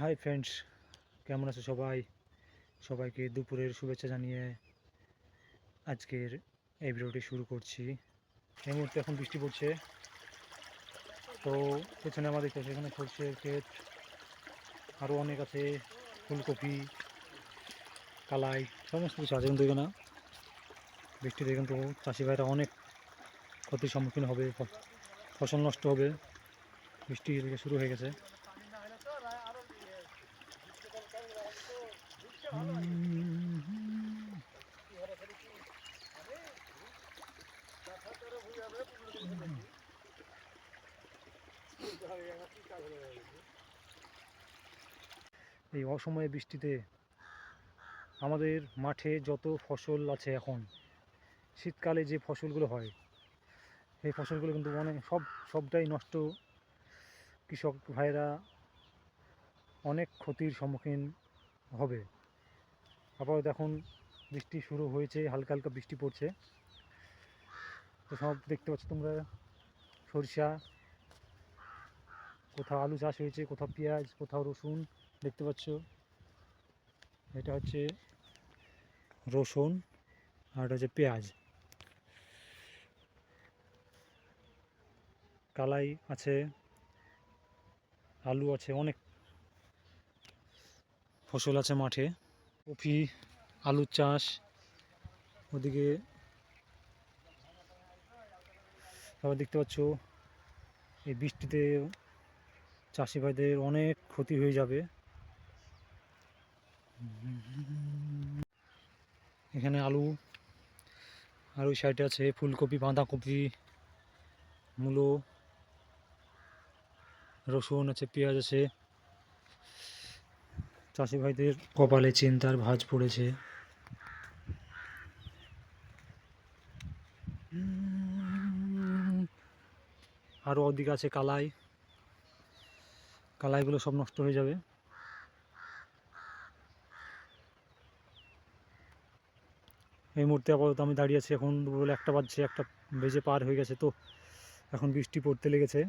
Hi friends কেমন আছো সবাই? সবাইকে দুপুরের শুভেচ্ছা জানিয়ে আজকের এই ভিডিওটি শুরু করছি। এই মুহূর্তে এখন বৃষ্টি পড়ছে। তো পেছনে আমাদের কাছে এখানে সরষের ক্ষেত আরও অনেক আছে, ফুলকপি, কালাই, সমস্ত কিছু আছে কিন্তু এখানে। বৃষ্টিতে কিন্তু চাষি ভাইরা অনেক ক্ষতির সম্মুখীন হবে ফসল নষ্ট হবে। বৃষ্টি শুরু হয়ে গেছে। এই অসময়ে বৃষ্টিতে আমাদের মাঠে যত ফসল আছে এখন, শীতকালে যে ফসলগুলো হয়, এই ফসলগুলো কিন্তু অনেক সব, সবটাই নষ্ট। কৃষক ভাইরা অনেক ক্ষতির সম্মুখীন হবে। আপাতত এখন বৃষ্টি শুরু হয়েছে, হালকা হালকা বৃষ্টি পড়ছে। তো সব দেখতে পাচ্ছ তোমরা, সরিষা, কোথাও আলু চাষ হয়েছে, কোথাও পেঁয়াজ, কোথাও রসুন, দেখতে পাচ্ছ। এটা হচ্ছে রসুন আর এটা হচ্ছে পেঁয়াজ। কালাই আছে, আলু আছে, অনেক ফসল আছে মাঠে। কপি, আলুর চাষ, ওদিকে আবার দেখতে পাচ্ছ, এই বৃষ্টিতে চাষি ভাইদের অনেক ক্ষতি হয়ে যাবে। এখানে আলু, আর ওই সাইডে আছে ফুলকপি, বাঁধাকপি, মূলো, রসুন আছে, পেঁয়াজ আছে। চাষি ভাইদের কপালে চিন্তার ভাঁজ পড়েছে। আরও ওদিকে আছে কালাই। কালাইগুলো সব নষ্ট হয়ে যাবে। এই মুহূর্তে আপাতত আমি দাঁড়িয়ে আছি এখন দুপুরবেলা একটা বাজছে, একটা বেজে পার হয়ে গেছে, তো এখন বৃষ্টি পড়তে লেগেছে।